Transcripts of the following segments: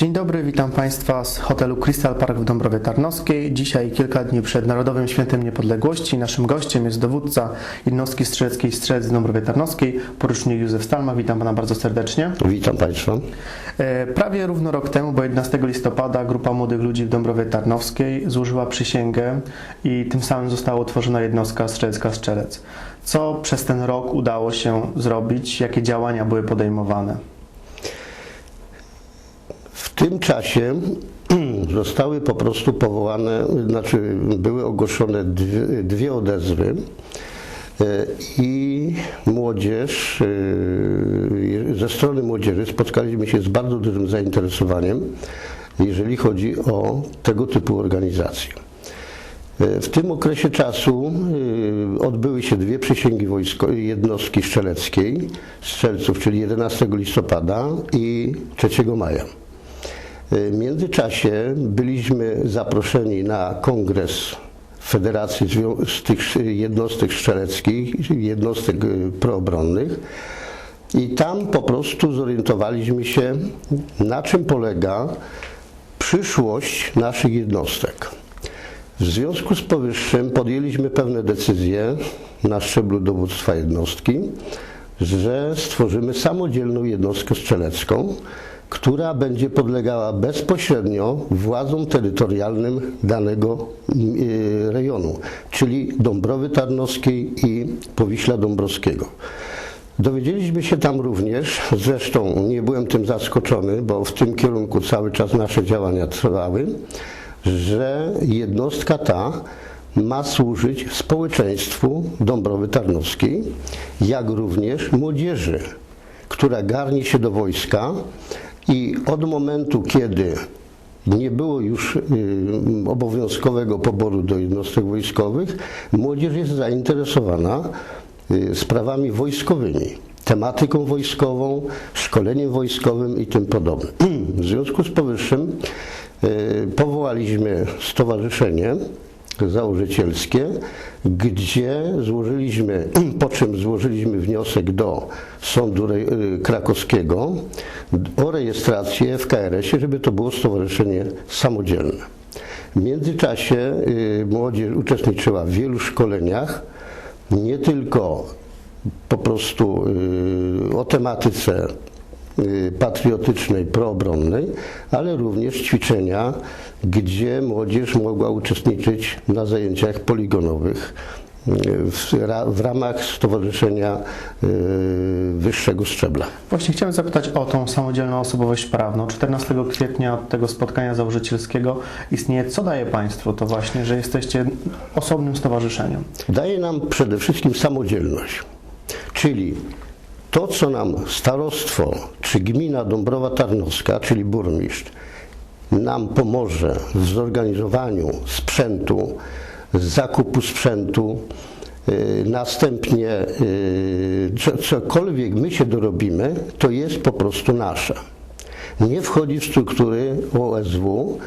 Dzień dobry, witam Państwa z hotelu Crystal Park w Dąbrowie Tarnowskiej. Dzisiaj, kilka dni przed Narodowym Świętem Niepodległości, naszym gościem jest dowódca jednostki strzeleckiej Strzelec w Dąbrowie Tarnowskiej, porucznik Józef Stalma. Witam Pana bardzo serdecznie. Witam Państwa. E, Prawie równo rok temu, bo 11 listopada, grupa młodych ludzi w Dąbrowie Tarnowskiej złożyła przysięgę i tym samym została utworzona jednostka strzelecka Strzelec. Co przez ten rok udało się zrobić? Jakie działania były podejmowane? W tym czasie zostały po prostu powołane, znaczy były ogłoszone dwie, dwie odezwy e, i młodzież, e, ze strony młodzieży spotkaliśmy się z bardzo dużym zainteresowaniem, jeżeli chodzi o tego typu organizacje. E, W tym okresie czasu odbyły się dwie przysięgi wojsko, jednostki strzeleckiej, strzelców, czyli 11 listopada i 3 maja. W międzyczasie byliśmy zaproszeni na kongres Federacji tych jednostek strzeleckich, jednostek y, proobronnych i tam po prostu zorientowaliśmy się, na czym polega przyszłość naszych jednostek. W związku z powyższym podjęliśmy pewne decyzje na szczeblu dowództwa jednostki, że stworzymy samodzielną jednostkę strzelecką, która będzie podlegała bezpośrednio władzom terytorialnym danego y, rejonu, czyli Dąbrowy Tarnowskiej i Powiśla Dąbrowskiego. Dowiedzieliśmy się tam również, zresztą nie byłem tym zaskoczony, bo w tym kierunku cały czas nasze działania trwały, że jednostka ta ma służyć społeczeństwu Dąbrowy Tarnowskiej, jak również młodzieży, która garni się do wojska i od momentu, kiedy nie było już y, obowiązkowego poboru do jednostek wojskowych, młodzież jest zainteresowana y, sprawami wojskowymi, tematyką wojskową, szkoleniem wojskowym i tym podobnym. W związku z powyższym y, powołaliśmy stowarzyszenie założycielskie, gdzie złożyliśmy, po czym złożyliśmy wniosek do Sądu Re- Krakowskiego o rejestrację w KRS-ie, żeby to było stowarzyszenie samodzielne. W międzyczasie y, młodzież uczestniczyła w wielu szkoleniach, nie tylko po prostu y, o tematyce y, patriotycznej, proobronnej, ale również ćwiczenia, gdzie młodzież mogła uczestniczyć na zajęciach poligonowych y, w ramach Stowarzyszenia y, Wyższego Szczebla. Właśnie chciałem zapytać o tą samodzielną osobowość prawną. 14 kwietnia od tego spotkania założycielskiego istnieje. Co daje Państwu to właśnie, że jesteście osobnym stowarzyszeniem? daje nam przede wszystkim samodzielność. Czyli to, co nam starostwo czy gmina Dąbrowa Tarnowska, czyli burmistrz, nam pomoże w zorganizowaniu sprzętu, zakupu sprzętu, y, następnie y, co- cokolwiek my się dorobimy, to jest po prostu nasze. Nie wchodzi w struktury OSW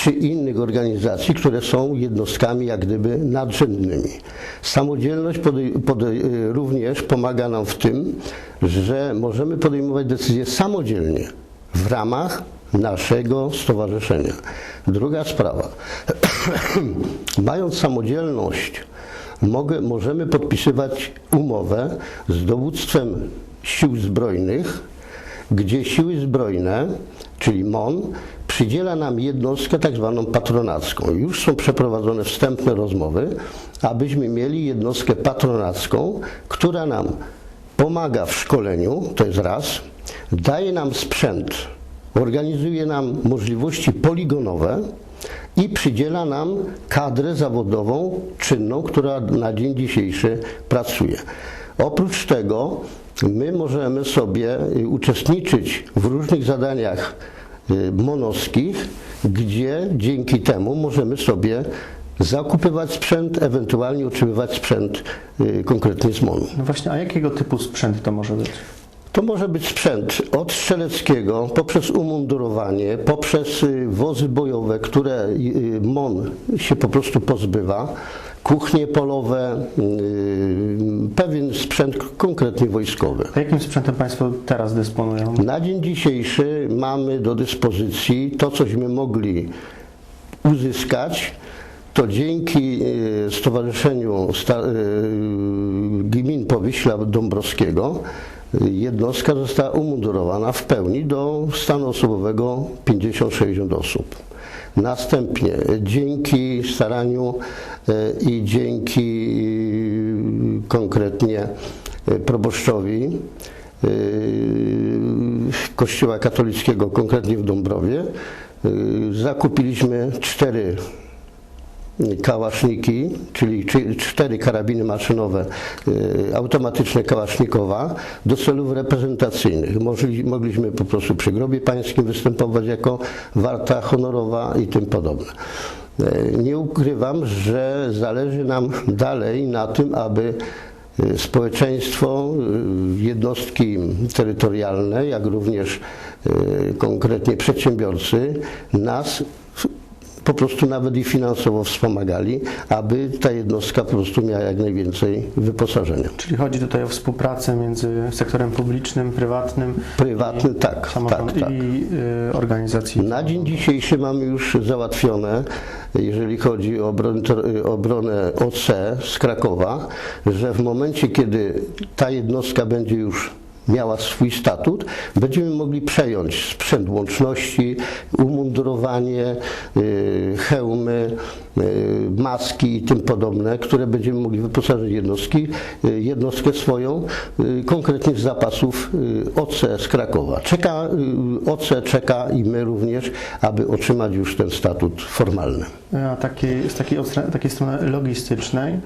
czy innych organizacji, które są jednostkami jak gdyby nadrzędnymi. Samodzielność podej- również pomaga nam w tym, że możemy podejmować decyzje samodzielnie w ramach naszego stowarzyszenia. Druga sprawa. Mając samodzielność, mogę, możemy podpisywać umowę z dowództwem sił zbrojnych, gdzie siły zbrojne, czyli MON, przydziela nam jednostkę tak zwaną patronacką. Już są przeprowadzone wstępne rozmowy, abyśmy mieli jednostkę patronacką, która nam pomaga w szkoleniu, to jest raz, daje nam sprzęt, organizuje nam możliwości poligonowe i przydziela nam kadrę zawodową czynną, która na dzień dzisiejszy pracuje. Oprócz tego my możemy sobie uczestniczyć w różnych zadaniach y, monowskich, gdzie dzięki temu możemy sobie zakupywać sprzęt, ewentualnie utrzymywać sprzęt y, konkretnie z MONu. No właśnie, a jakiego typu sprzęt to może być? To może być sprzęt od strzeleckiego, poprzez umundurowanie, poprzez y, wozy bojowe, które MON się po prostu pozbywa, kuchnie polowe, y, pewien sprzęt konkretnie wojskowy. A jakim sprzętem Państwo teraz dysponują? Na dzień dzisiejszy mamy do dyspozycji to, cośmy mogli uzyskać, to dzięki e, Stowarzyszeniu e, Gmin Powiśla Dąbrowskiego jednostka została umundurowana w pełni do stanu osobowego 50-60 osób. Następnie dzięki staraniu e, i dzięki e, konkretnie e, proboszczowi Kościoła katolickiego, konkretnie w Dąbrowie, zakupiliśmy cztery kałaszniki, czyli czy- cztery karabiny maszynowe y, automatyczne kałasznikowa do celów reprezentacyjnych. Mogli, mogliśmy po prostu przy grobie pańskim występować jako warta honorowa i tym podobne. Y, Nie ukrywam, że zależy nam dalej na tym, aby y, społeczeństwo, jednostki terytorialne, jak również konkretnie przedsiębiorcy nas po prostu nawet i finansowo wspomagali, aby ta jednostka po prostu miała jak najwięcej wyposażenia. Czyli chodzi tutaj o współpracę między sektorem publicznym, prywatnym, Prywatny, tak, tak, tak. i y, organizacji. Na dzień dzisiejszy mamy już załatwione, jeżeli chodzi o obronę, o obronę OC z Krakowa, że w momencie, kiedy ta jednostka będzie już miała swój statut, będziemy mogli przejąć sprzęt łączności, umundurowanie, y, hełmy, maski i tym podobne, które będziemy mogli wyposażyć jednostki, y, jednostkę swoją, y, konkretnie z zapasów y, OC z Krakowa. Czeka, OC czeka i my również, aby otrzymać już ten statut formalny. A takiej, z takiej, takiej strony logistycznej,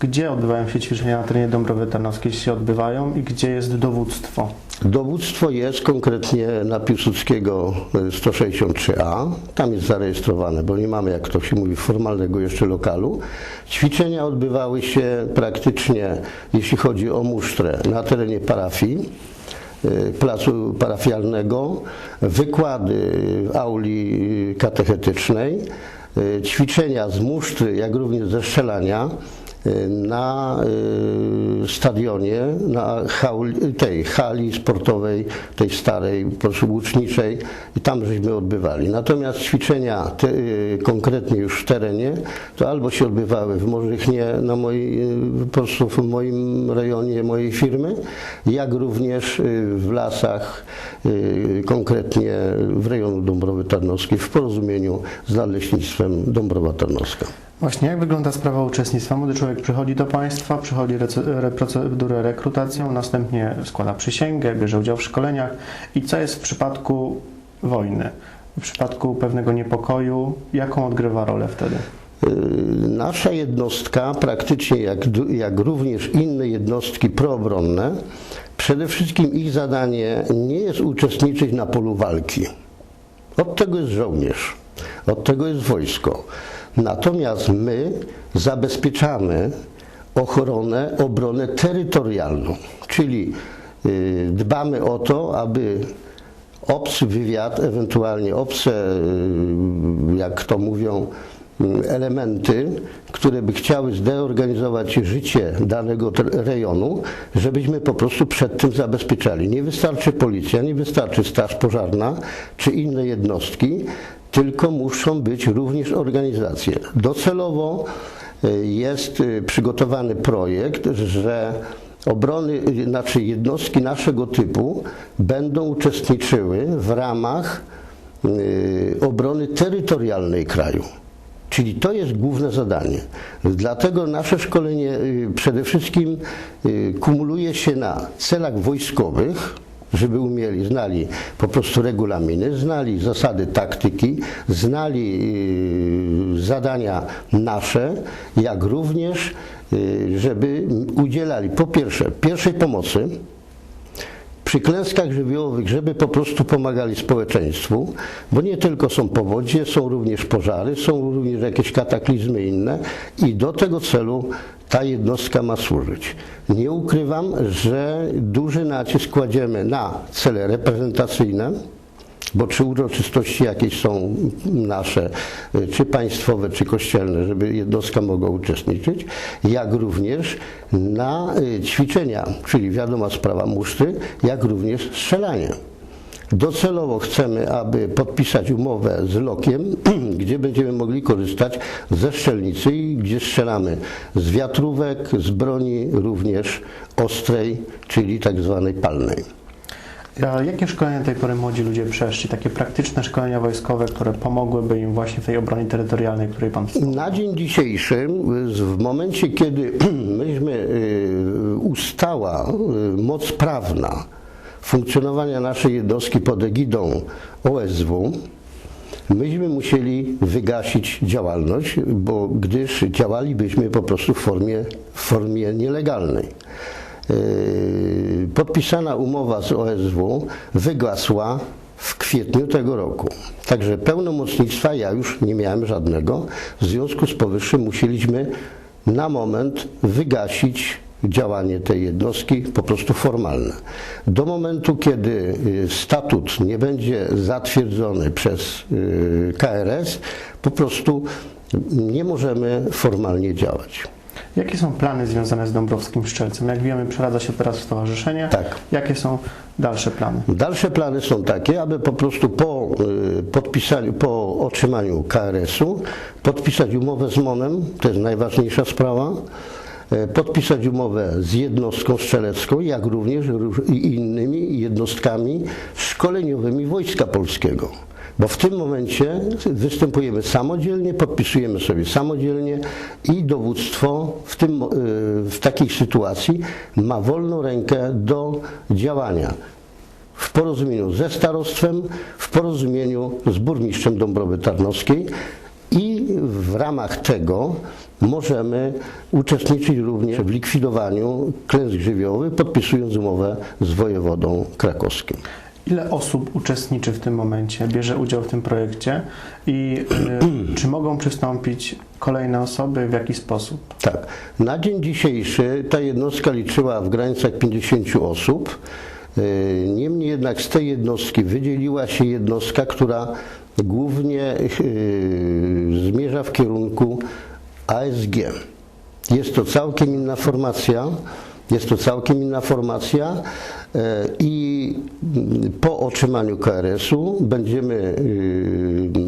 gdzie odbywają się ćwiczenia na terenie Dąbrowy Tarnowskiej się odbywają i gdzie jest dowództwo? Dowództwo jest konkretnie na Piłsudskiego y, 163A. Tam jest zarejestrowane, bo nie mamy, jak to się mówi, formalnego jeszcze lokalu. Ćwiczenia odbywały się praktycznie, jeśli chodzi o musztrę, na terenie parafii y, placu parafialnego, wykłady w auli katechetycznej, y, ćwiczenia z musztry, jak również ze strzelania na y, stadionie, na hauli, tej hali sportowej, tej starej, proszę łuczniczej i tam żeśmy odbywali. Natomiast ćwiczenia te, y, konkretnie już w terenie, to albo się odbywały w Morzychnie, na mojej, y, po prostu w moim rejonie mojej firmy, jak również y, w lasach, y, konkretnie w rejonu Dąbrowy Tarnowskiej w porozumieniu z Nadleśnictwem Dąbrowa Tarnowska. Właśnie jak wygląda sprawa uczestnictwa? Młody człowiek przychodzi do państwa, przychodzi procedurę rekrutacją, następnie składa przysięgę, bierze udział w szkoleniach. I co jest w przypadku wojny? W przypadku pewnego niepokoju, jaką odgrywa rolę wtedy? Y, Nasza jednostka, praktycznie jak, jak również inne jednostki proobronne, przede wszystkim ich zadanie nie jest uczestniczyć na polu walki. Od tego jest żołnierz, od tego jest wojsko. Natomiast my zabezpieczamy ochronę, obronę terytorialną, czyli y, dbamy o to, aby obcy wywiad, ewentualnie obce, y, jak to mówią, y, elementy, które by chciały zdeorganizować życie danego rejonu, żebyśmy po prostu przed tym zabezpieczali. Nie wystarczy policja, nie wystarczy straż pożarna czy inne jednostki, tylko muszą być również organizacje. Docelowo y, jest y, przygotowany projekt, że obrony, y, znaczy jednostki naszego typu będą uczestniczyły w ramach obrony terytorialnej kraju. Czyli to jest główne zadanie. Dlatego nasze szkolenie przede wszystkim kumuluje się na celach wojskowych, żeby umieli, znali po prostu regulaminy, znali zasady taktyki, znali y, zadania nasze, jak również, y, żeby udzielali po pierwsze pierwszej pomocy, przy klęskach żywiołowych, żeby po prostu pomagali społeczeństwu, bo nie tylko są powodzie, są również pożary, są również jakieś kataklizmy inne i do tego celu ta jednostka ma służyć. Nie ukrywam, że duży nacisk kładziemy na cele reprezentacyjne, Bo czy uroczystości jakieś są nasze, czy państwowe, czy kościelne, żeby jednostka mogła uczestniczyć, jak również na y, ćwiczenia, czyli wiadoma sprawa muszty, jak również strzelanie. Docelowo chcemy, aby podpisać umowę z Lokiem, gdzie będziemy mogli korzystać ze strzelnicy i gdzie strzelamy z wiatrówek, z broni również ostrej, czyli tak zwanej palnej. A jakie szkolenia tej pory młodzi ludzie przeszli? Takie praktyczne szkolenia wojskowe, które pomogłyby im właśnie w tej obronie terytorialnej, której Pan wspomniał? Na dzień dzisiejszy, w momencie kiedy myśmy y, ustała y, moc prawna funkcjonowania naszej jednostki pod egidą OSW, myśmy musieli wygasić działalność, bo gdyż działalibyśmy po prostu w formie, w formie nielegalnej. Yy, Podpisana umowa z OSW wygasła w kwietniu tego roku. Także pełnomocnictwa ja już nie miałem żadnego. W związku z powyższym musieliśmy na moment wygasić działanie tej jednostki po prostu formalne. Do momentu, kiedy y, statut nie będzie zatwierdzony przez y, KRS, po prostu nie możemy formalnie działać. Jakie są plany związane z Dąbrowskim Szczelcem? Jak wiemy, przeradza się teraz stowarzyszenie. Tak. Jakie są dalsze plany? Dalsze plany są takie, aby po prostu po y, podpisaniu, po otrzymaniu KRS-u podpisać umowę z MON-em, to jest najważniejsza sprawa, podpisać umowę z jednostką strzelecką, jak również innymi jednostkami szkoleniowymi Wojska Polskiego. Bo w tym momencie występujemy samodzielnie, podpisujemy sobie samodzielnie i dowództwo w, tym, y, w takiej sytuacji ma wolną rękę do działania w porozumieniu ze starostwem, w porozumieniu z burmistrzem Dąbrowy Tarnowskiej i w ramach tego możemy uczestniczyć również w likwidowaniu klęsk żywiołowych, podpisując umowę z wojewodą krakowskim. Ile osób uczestniczy w tym momencie, bierze udział w tym projekcie i y, czy mogą przystąpić kolejne osoby, w jaki sposób? Tak. Na dzień dzisiejszy ta jednostka liczyła w granicach 50 osób. Yy, Niemniej jednak z tej jednostki wydzieliła się jednostka, która głównie yy, zmierza w kierunku ASG. Jest to całkiem inna formacja. Jest to całkiem inna formacja yy, i po otrzymaniu KRS-u będziemy yy,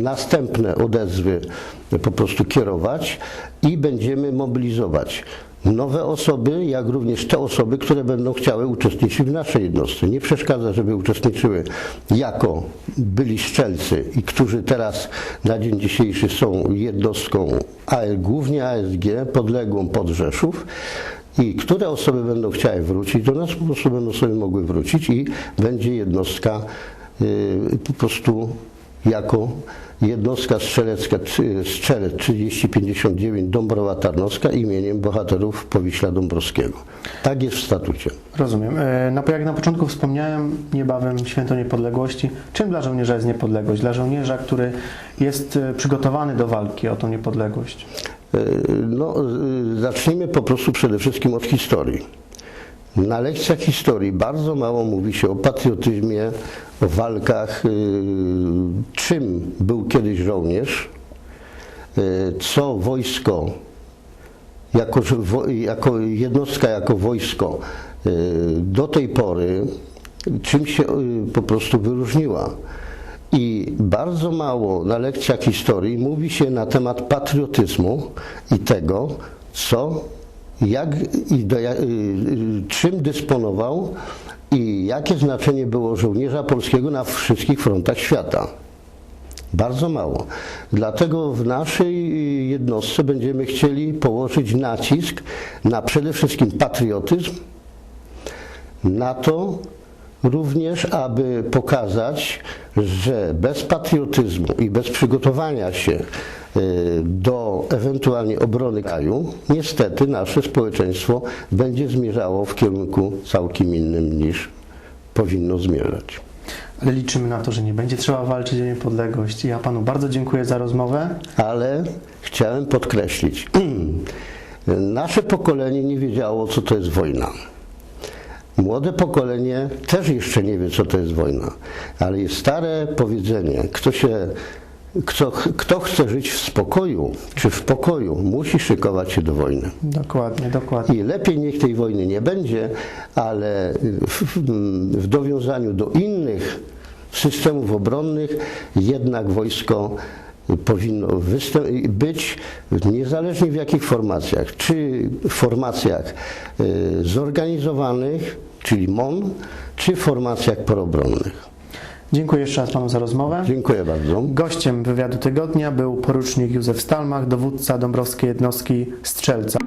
następne odezwy po prostu kierować i będziemy mobilizować nowe osoby, jak również te osoby, które będą chciały uczestniczyć w naszej jednostce. Nie przeszkadza, żeby uczestniczyły jako byli szczelcy i którzy teraz na dzień dzisiejszy są jednostką głównie ASG, podległą pod Rzeszów. I które osoby będą chciały wrócić do nas, po prostu będą sobie mogły wrócić i będzie jednostka y, po prostu jako jednostka strzelecka Strzelec 3059 Dąbrowa Tarnowska imieniem bohaterów Powiśla Dąbrowskiego. Tak jest w statucie. Rozumiem. No, jak na początku wspomniałem, niebawem Święto Niepodległości. Czym dla żołnierza jest niepodległość? Dla żołnierza, który jest e, przygotowany do walki o tą niepodległość. E, No, zacznijmy po prostu przede wszystkim od historii. Na lekcjach historii bardzo mało mówi się o patriotyzmie, o walkach, e, czym był kiedyś żołnierz, e, co wojsko jako, jako jednostka, jako wojsko e, do tej pory czym się po prostu wyróżniła. I bardzo mało na lekcjach historii mówi się na temat patriotyzmu i tego, co, jak i do, y, y, czym dysponował i jakie znaczenie było żołnierza polskiego na wszystkich frontach świata. Bardzo mało. Dlatego w naszej jednostce będziemy chcieli położyć nacisk na przede wszystkim patriotyzm, na to również, aby pokazać, że bez patriotyzmu i bez przygotowania się y, do ewentualnie obrony kraju, niestety nasze społeczeństwo będzie zmierzało w kierunku całkiem innym niż powinno zmierzać. Ale liczymy na to, że nie będzie trzeba walczyć o niepodległość. Ja Panu bardzo dziękuję za rozmowę. Ale chciałem podkreślić, nasze pokolenie nie wiedziało, co to jest wojna. Młode pokolenie też jeszcze nie wie, co to jest wojna, ale jest stare powiedzenie, kto się kto, kto chce żyć w spokoju, czy w pokoju, musi szykować się do wojny. Dokładnie, dokładnie. I lepiej niech tej wojny nie będzie, ale w, w, dowiązaniu do innych systemów obronnych jednak wojsko powinno być niezależnie w jakich formacjach, czy w formacjach y, zorganizowanych, czyli MON, czy w formacjach proobronnych. Dziękuję jeszcze raz panu za rozmowę. Dziękuję bardzo. Gościem wywiadu tygodnia był porucznik Józef Stalmach, dowódca Dąbrowskiej Jednostki Strzelca.